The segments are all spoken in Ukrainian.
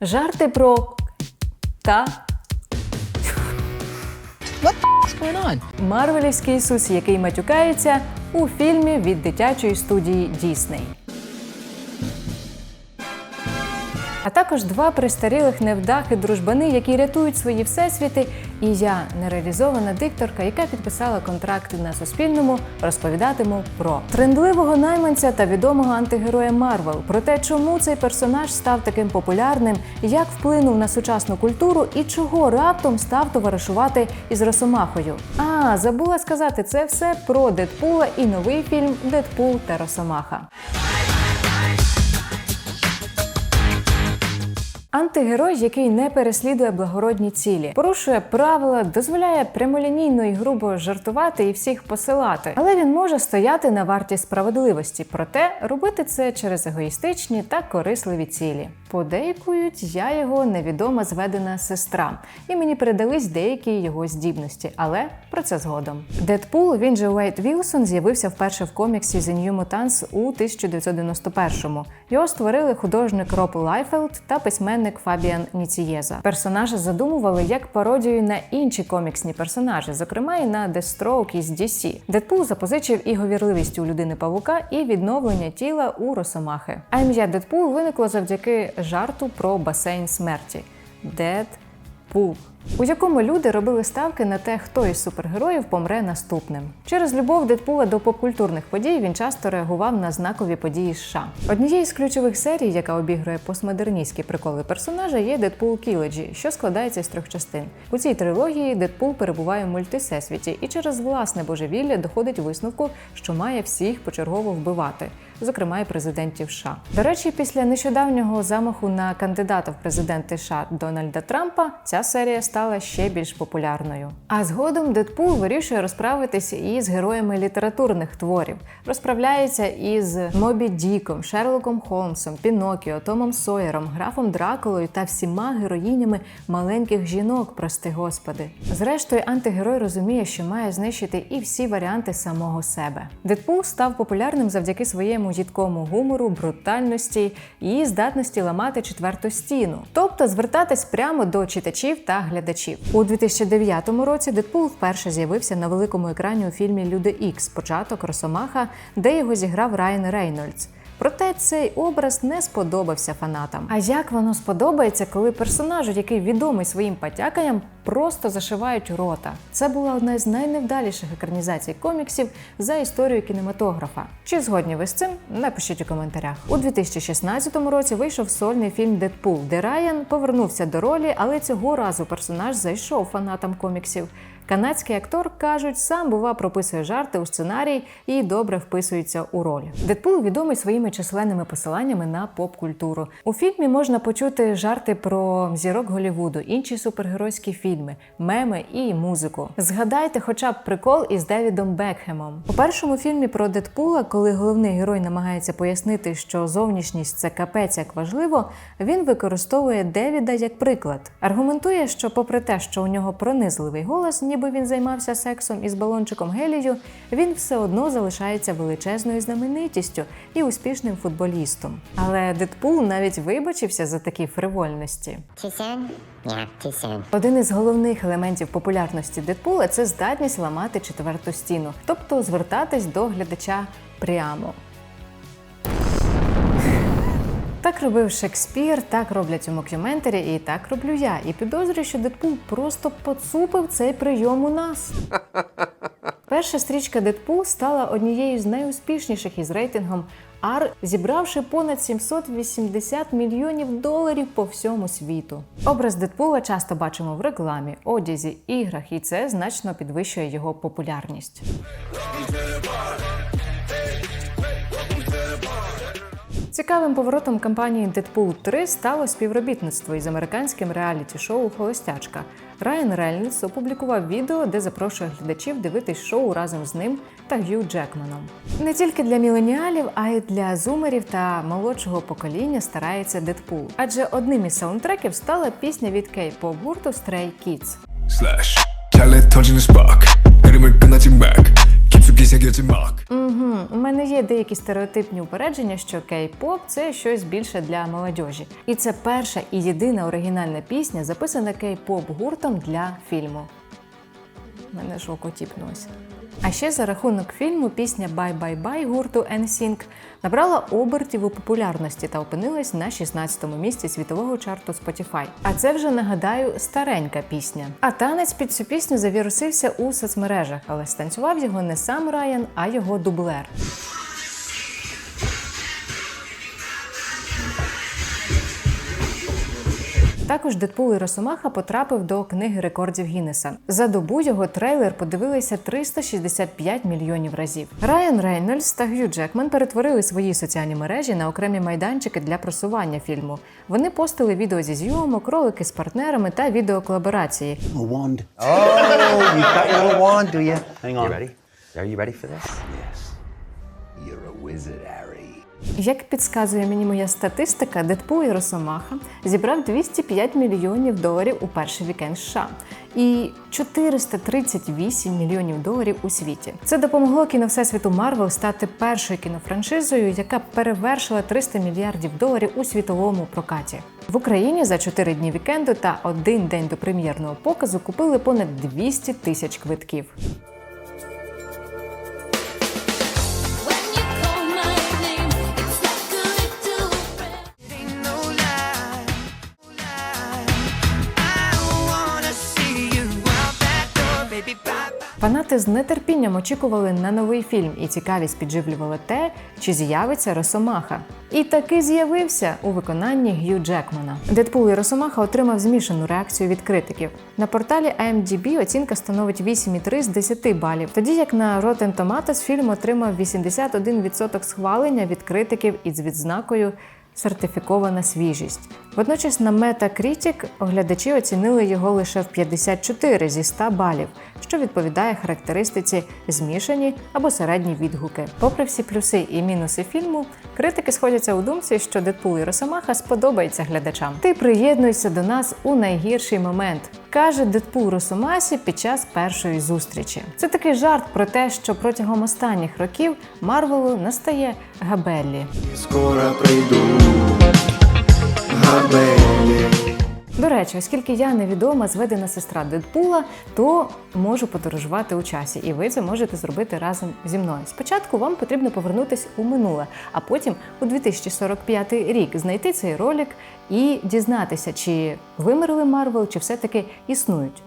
Жарти про та What's going on? Марвелівський Ісус, який матюкається у фільмі від дитячої студії Дісней. А також два престарілих невдахи дружбани, які рятують свої всесвіти. І я, нереалізована дикторка, яка підписала контракти на Суспільному, розповідатиму про трендливого найманця та відомого антигероя Марвел, про те, чому цей персонаж став таким популярним, як вплинув на сучасну культуру і чого раптом став товаришувати із Росомахою. А забула сказати це все про Дедпула і новий фільм Дедпул та Росомаха. Антигерой, який не переслідує благородні цілі, порушує правила, дозволяє прямолінійно і грубо жартувати і всіх посилати, але він може стояти на варті справедливості, проте робити це через егоїстичні та корисливі цілі. Подейкують, я його невідома зведена сестра, і мені передались деякі його здібності, але про це згодом. Дедпул, він же Уейт Вілсон, з'явився вперше в коміксі The New Mutants у 1991-му. Його створили художник Роб Лайфелд та письменник Фабіан Ніцієза. Персонажа задумували як пародію на інші коміксні персонажі, зокрема і на Дестроук із DC. Дедпул запозичив і говірливість у людини павука, і відновлення тіла у Росомахи. А ім'я Дедпул виникло завдяки жарту про басейн смерті. Дедпул. У якому люди робили ставки на те, хто із супергероїв помре наступним. Через любов Дедпула до попкультурних подій він часто реагував на знакові події США. Однією з ключових серій, яка обігрує постмодерністські приколи персонажа, є Дедпул Кіледжі, що складається з трьох частин. У цій трилогії Дедпул перебуває в мультисесвіті і через власне божевілля доходить висновку, що має всіх почергово вбивати. Зокрема, і президентів США. До речі, після нещодавнього замаху на кандидата в президенти США Дональда Трампа ця серія стала ще більш популярною. А згодом Дедпул вирішує розправитися із героями літературних творів, розправляється із Мобі Діком, Шерлоком Холмсом, Пінокіо, Томом Сойером, графом Дракулою та всіма героїнями маленьких жінок, прости господи. Зрештою, антигерой розуміє, що має знищити і всі варіанти самого себе. Дедпул став популярним завдяки своєму їдкому гумору, брутальності і здатності ламати четверту стіну, тобто звертатись прямо до читачів та глядачів. У 2009 році Дедпул вперше з'явився на великому екрані у фільмі Люди Ікс. Початок. Росомаха, де його зіграв Райан Рейнольдс. Проте цей образ не сподобався фанатам. А як воно сподобається, коли персонажу, який відомий своїм потяканням, просто зашивають рота? Це була одна з найневдаліших екранізацій коміксів за історію кінематографа. Чи згодні ви з цим? Напишіть у коментарях. У 2016 році вийшов сольний фільм Дедпул, де Райан повернувся до ролі, але цього разу персонаж зайшов фанатам коміксів. Канадський актор кажуть, сам бува прописує жарти у сценарій і добре вписується у роль. Дедпул відомий своїми численними посиланнями на поп-культуру. У фільмі можна почути жарти про зірок Голівуду, інші супергеройські фільми, меми і музику. Згадайте, хоча б прикол із Девідом Бекхемом. У першому фільмі про Дедпула, коли головний герой намагається пояснити, що зовнішність це капець як важливо, він використовує Девіда як приклад. Аргументує, що, попри те, що у нього пронизливий голос, ніби він займався сексом із балончиком гелію, він все одно залишається величезною знаменитістю і успішним футболістом. Але Дедпул навіть вибачився за такі фривольності. Один із головних елементів популярності Дедпула це здатність ламати четверту стіну, тобто звертатись до глядача прямо. Так робив Шекспір, так роблять у мокюментарі, і так роблю я. І підозрюю, що Дедпул просто поцупив цей прийом у нас. Перша стрічка Дедпул стала однією з найуспішніших із рейтингом R, зібравши понад 780 мільйонів доларів по всьому світу. Образ Дедпула часто бачимо в рекламі, одязі, іграх, і це значно підвищує його популярність. Цікавим поворотом кампанії Deadpool 3 стало співробітництво із американським реаліті-шоу Холостячка. Райан Рейнольдс опублікував відео, де запрошує глядачів дивитись шоу разом з ним та Г'ю Джекманом. Не тільки для міленіалів, а й для зумерів та молодшого покоління старається Дедпул. Адже одним із саундтреків стала пісня від кей-поп гурту Stray Kids. slash Угу. У мене є деякі стереотипні упередження, що кей-поп це щось більше для молодіжі. І це перша і єдина оригінальна пісня, записана кей-поп гуртом для фільму. Мене ж око. А ще за рахунок фільму пісня Bye гурту NSYNC набрала обертів у популярності та опинилась на 16-му місці світового чарту Spotify. А це вже нагадаю старенька пісня. А танець під цю пісню завірусився у соцмережах, але станцював його не сам Райан, а його дублер. Також Дедпул і Росомаха потрапив до книги рекордів Гіннеса. За добу його трейлер подивилися 365 мільйонів разів. Райан Рейнольдс та Г'ю Джекман перетворили свої соціальні мережі на окремі майданчики для просування фільму. Вони постили відео зі зйомок, ролики з партнерами та відеоколаборації. Wand. Oh, you got your little wand, do you? Hang on. You ready? Are you ready for this? Yes. You're a wizard, Harry. Як підказує мені моя статистика, Дедпул і Росомаха зібрав 205 мільйонів доларів у перший вікенд США і 438 мільйонів доларів у світі. Це допомогло кіно Всесвіту Марвел стати першою кінофраншизою, яка перевершила 300 мільярдів доларів у світовому прокаті. В Україні за 4 дні вікенду та один день до прем'єрного показу купили понад 200 тисяч квитків. Фанати з нетерпінням очікували на новий фільм, і цікавість підживлювала те, чи з'явиться Росомаха. І таки з'явився у виконанні Г'ю Джекмана. Дедпул і Росомаха отримав змішану реакцію від критиків. На порталі IMDb оцінка становить 8,3 з 10 балів, тоді як на Rotten Tomatoes фільм отримав 81% схвалення від критиків із відзнакою сертифікована свіжість. Водночас на Metacritic оглядачі оцінили його лише в 54 зі 100 балів, що відповідає характеристиці змішані або середні відгуки. Попри всі плюси і мінуси фільму, критики сходяться у думці, що Дедпул і Росомаха сподобається глядачам. Ти приєднуйся до нас у найгірший момент. Каже Дедпул Росомасі під час першої зустрічі. Це такий жарт про те, що протягом останніх років Марвелу настає габеллі. Скоро прийду, Габелі. До речі, оскільки я невідома зведена сестра Дедпула, то можу подорожувати у часі, і ви це можете зробити разом зі мною. Спочатку вам потрібно повернутися у минуле, а потім у 2045 рік знайти цей ролик і дізнатися, чи вимерли Марвел, чи все-таки існують.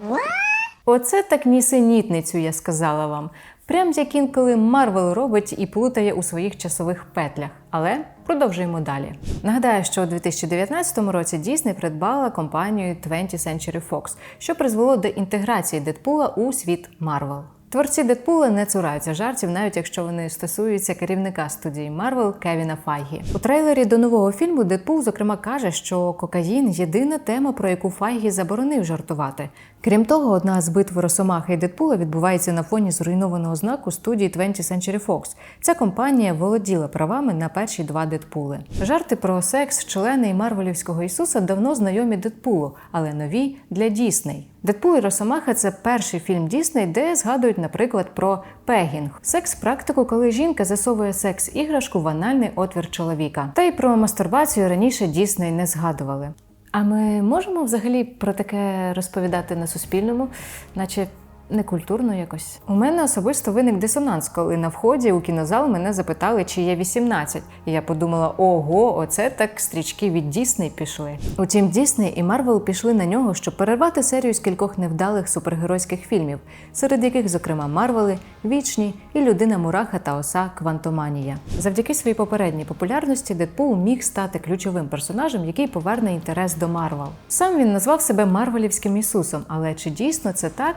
Оце так нісенітницю я сказала вам. Прям як інколи Марвел робить і плутає у своїх часових петлях. Але продовжуємо далі. Нагадаю, що у 2019 році Дісней придбала компанію 20th Century Fox, що призвело до інтеграції Дедпула у світ Марвел. Творці Дедпула не цураються жартів, навіть якщо вони стосуються керівника студії Марвел Кевіна Файгі. У трейлері до нового фільму Дедпул, зокрема, каже, що кокаїн єдина тема, про яку Файгі заборонив жартувати. Крім того, одна з битв Росомахи і Дедпула відбувається на фоні зруйнованого знаку студії 20th Century Fox. Ця компанія володіла правами на перші два Дедпули. Жарти про секс, члени і марвелівського Ісуса давно знайомі Дедпулу, але нові для Дісней. Дедпул і Росомаха це перший фільм Дісней, де згадують, наприклад, про пегінг секс-практику, коли жінка засовує секс-іграшку в анальний отвір чоловіка. Та й про мастурбацію раніше Дісней не згадували. А ми можемо взагалі про таке розповідати на суспільному, наче некультурно якось. У мене особисто виник дисонанс, коли на вході у кінозал мене запитали, чи є 18. І я подумала: ого, оце так стрічки від Дісней пішли. Утім, Дісней і Марвел пішли на нього, щоб перервати серію з кількох невдалих супергеройських фільмів, серед яких, зокрема, Марвели, Вічні і Людина Мураха та Оса Квантоманія. Завдяки своїй попередній популярності Дедпул міг стати ключовим персонажем, який поверне інтерес до Марвел. Сам він назвав себе Марвелівським Ісусом, але чи дійсно це так?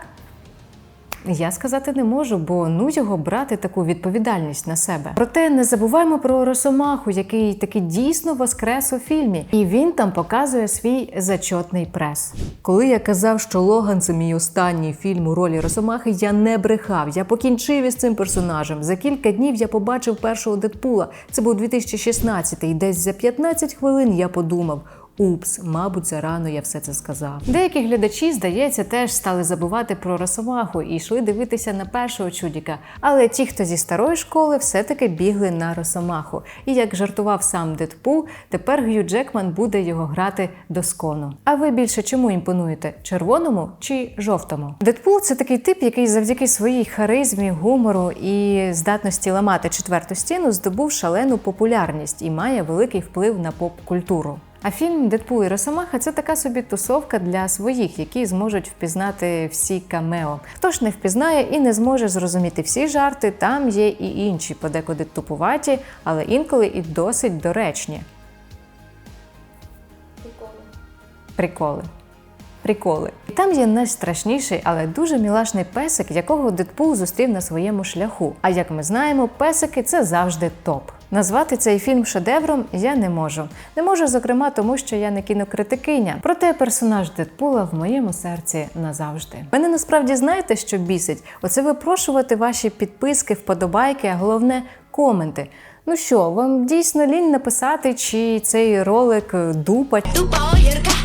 Я сказати не можу, бо ну його брати таку відповідальність на себе. Проте не забуваймо про Росомаху, який таки дійсно воскрес у фільмі, і він там показує свій зачотний прес. Коли я казав, що Логан це мій останній фільм у ролі Росомахи, я не брехав. Я покінчив із цим персонажем. За кілька днів я побачив першого Дедпула. Це був 2016 і десь за 15 хвилин я подумав: Упс, мабуть, зарано я все це сказав. Деякі глядачі, здається, теж стали забувати про Росомаху і йшли дивитися на першого чудіка. Але ті, хто зі старої школи, все-таки бігли на Росомаху. І як жартував сам Дедпул, тепер Г'ю Джекман буде його грати доскону. А ви більше чому імпонуєте? Червоному чи жовтому? Дедпул це такий тип, який завдяки своїй харизмі, гумору і здатності ламати четверту стіну здобув шалену популярність і має великий вплив на поп-культуру. А фільм Дедпул і Росомаха це така собі тусовка для своїх, які зможуть впізнати всі камео. Хто ж не впізнає і не зможе зрозуміти всі жарти, там є і інші, подекуди тупуваті, але інколи і досить доречні. Приколи. Приколи. І там є найстрашніший, але дуже мілашний песик, якого Дедпул зустрів на своєму шляху. А як ми знаємо, песики це завжди топ. Назвати цей фільм шедевром я не можу. Не можу, зокрема, тому що я не кінокритикиня. Проте персонаж Дедпула в моєму серці назавжди. Мене насправді знаєте, що бісить? Оце випрошувати ваші підписки, вподобайки, а головне коменти. Ну що, вам дійсно лінь написати, чи цей ролик е, дупа,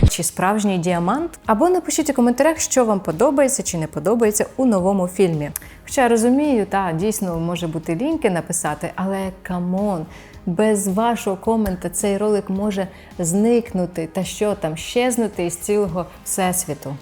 чи справжній діамант? Або напишіть у коментарях, що вам подобається чи не подобається у новому фільмі. Хоча розумію, та дійсно може бути ліньки написати, але камон, без вашого комента цей ролик може зникнути та що там щезнути із цілого всесвіту.